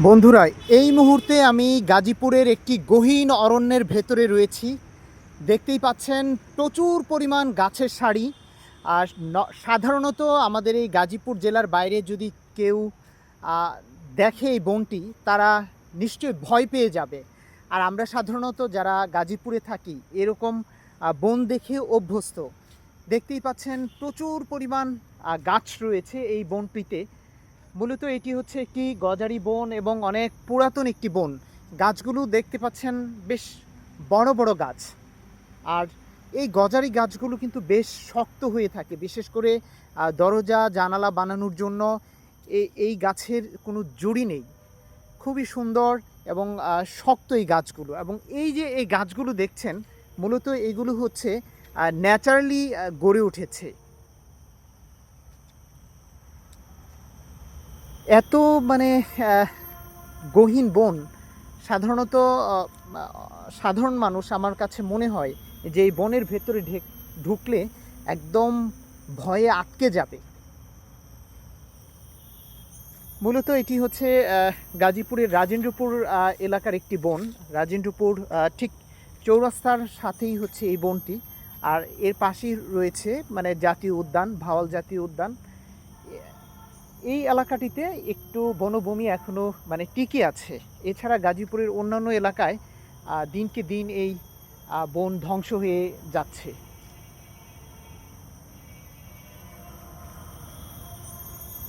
বন্ধুরা, এই মুহূর্তে আমি গাজীপুরের একটি গহীন অরণ্যের ভেতরে রয়েছি। দেখতেই পাচ্ছেন প্রচুর পরিমাণ গাছের সারি। আর সাধারণত আমাদের এই গাজীপুর জেলার বাইরে যদি কেউ দেখে এই বনটি, তারা নিশ্চয়ই ভয় পেয়ে যাবে। আর আমরা সাধারণত যারা গাজীপুরে থাকি, এরকম বন দেখে অভ্যস্ত। দেখতেই পাচ্ছেন প্রচুর পরিমাণ গাছ রয়েছে এই বনটিতে। মূলত এটি হচ্ছে একটি গজারি বন এবং অনেক পুরাতন একটি বন। গাছগুলো দেখতে পাচ্ছেন বেশ বড় বড় গাছ। আর এই গজারি গাছগুলো কিন্তু বেশ শক্ত হয়ে থাকে। বিশেষ করে দরজা, জানালা বানানোর জন্য এই গাছের কোনো জুড়ি নেই। খুবই সুন্দর এবং শক্ত এই গাছগুলো। এবং এই যে এই গাছগুলো দেখছেন, মূলত এগুলো হচ্ছে ন্যাচারালি গড়ে উঠেছে। এত মানে গহীন বন, সাধারণত সাধারণ মানুষ আমার কাছে মনে হয় যে এই বনের ভেতরে ঢেক ঢুকলে একদম ভয়ে আটকে যাবে। মূলত এটি হচ্ছে গাজীপুরের রাজেন্দ্রপুর এলাকার একটি বন। রাজেন্দ্রপুর ঠিক চৌরাস্তার সাথেই হচ্ছে এই বনটি। আর এর পাশেই রয়েছে মানে জাতীয় উদ্যান, ভাওয়াল জাতীয় উদ্যান। এই এলাকাটিতে একটু বনভূমি এখনও মানে টিকে আছে। এছাড়া গাজীপুরের অন্যান্য এলাকায় দিনকে দিন এই বন ধ্বংস হয়ে যাচ্ছে।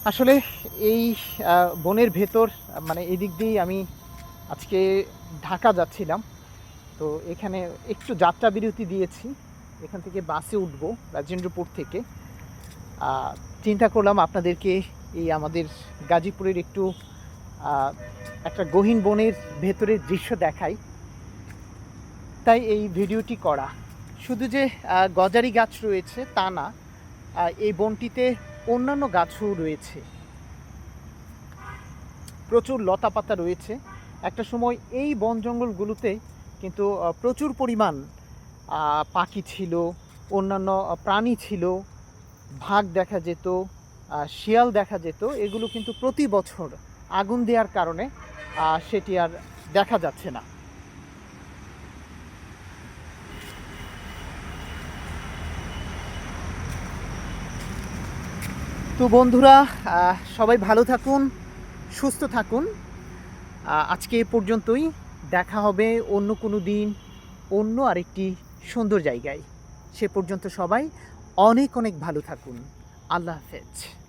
আসলে এই বনের ভেতর মানে এদিক দিয়েই আমি আজকে ঢাকা যাচ্ছিলাম। তো এখানে একটু যাত্রা বিরতি দিয়েছি। এখান থেকে বাসে উঠবো, রাজেন্দ্রপুর থেকে। চিন্তা করলাম আপনাদেরকে এই আমাদের গাজীপুরের একটু একটা গহীন বনের ভেতরের দৃশ্য দেখাই। তাই এই ভিডিওটি করা। শুধু যে গজারি গাছ রয়েছে তা না এই বনটিতে অন্যান্য গাছও রয়েছে। প্রচুর লতাপাতা রয়েছে। একটা সময় এই বন জঙ্গলগুলোতে কিন্তু প্রচুর পরিমাণ পাখি ছিল, অন্যান্য প্রাণী ছিল ভাগ দেখা যেত শিয়াল দেখা যেত, এগুলো কিন্তু প্রতি বছর আগুন দেওয়ার কারণে সেটি আর দেখা যাচ্ছে না। তো বন্ধুরা সবাই ভালো থাকুন, সুস্থ থাকুন। আজকে এ পর্যন্তই। দেখা হবে অন্য কোনো দিন, অন্য আরেকটি সুন্দর জায়গায়। সে পর্যন্ত সবাই অনেক অনেক ভালো থাকুন। আল্লাহ হাফেজ।